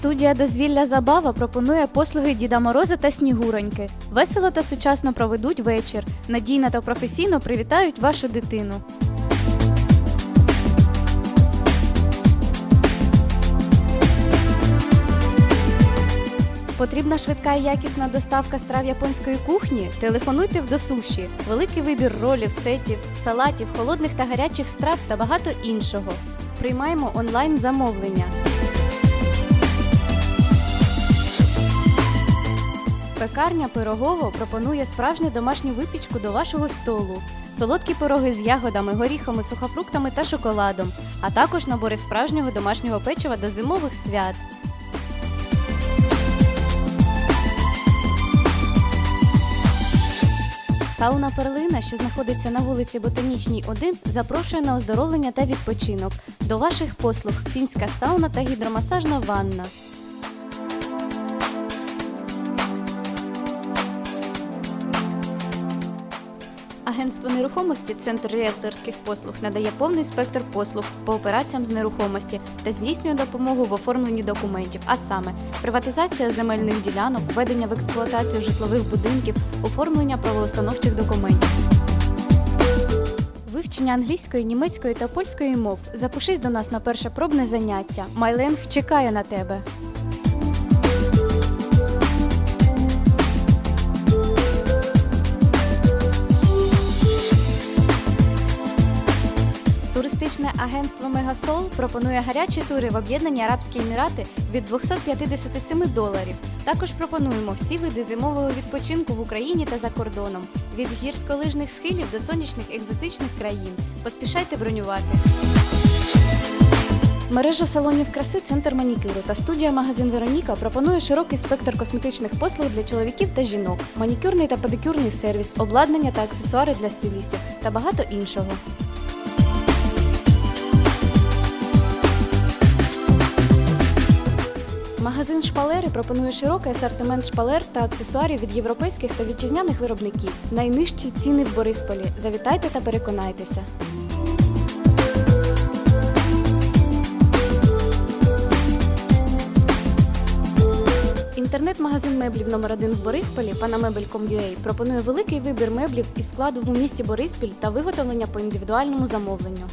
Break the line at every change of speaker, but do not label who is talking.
Студія дозвілля Забава пропонує послуги Діда Мороза та Снігуроньки. Весело та сучасно проведуть вечір. Надійно та професійно привітають вашу дитину. Потрібна швидка і якісна доставка страв японської кухні? Телефонуйте в досуші. Великий вибір ролів, сетів, салатів, холодних та гарячих страв та багато іншого. Приймаємо онлайн замовлення. Пекарня Пирогово пропонує справжню домашню випічку до вашого столу. Солодкі пироги з ягодами, горіхами, сухофруктами та шоколадом, а також набори справжнього домашнього печива до зимових свят. Сауна Перлина, що знаходиться на вулиці Ботанічній 1, запрошує на оздоровлення та відпочинок. До ваших послуг фінська сауна та гідромасажна ванна. Агентство нерухомості Центр ріелторських послуг надає повний спектр послуг по операціям з нерухомості та здійснює допомогу в оформленні документів, а саме приватизація земельних ділянок, введення в експлуатацію житлових будинків, оформлення правоустановчих документів. Вивчення англійської, німецької та польської мов. Запишись до нас на перше пробне заняття. Майленг чекає на тебе. Агентство Мегасол пропонує гарячі тури в Об'єднані Арабські Емірати від 257 доларів. Також пропонуємо всі види зимового відпочинку в Україні та за кордоном від гірськолижних схилів до сонячних екзотичних країн. Поспішайте бронювати. Мережа салонів краси Центр манікюру та студія магазин Вероніка пропонує широкий спектр косметичних послуг для чоловіків та жінок, манікюрний та педикюрний сервіс, обладнання та аксесуари для стилістів та багато іншого. Магазин шпалери пропонує широкий асортимент шпалер та аксесуарів від європейських та вітчизняних виробників. Найнижчі ціни в Борисполі. Завітайте та переконайтеся. Інтернет-магазин меблів номер 1 в Борисполі panamebel.com.ua пропонує великий вибір меблів із складу в місті Бориспіль та виготовлення по індивідуальному замовленню.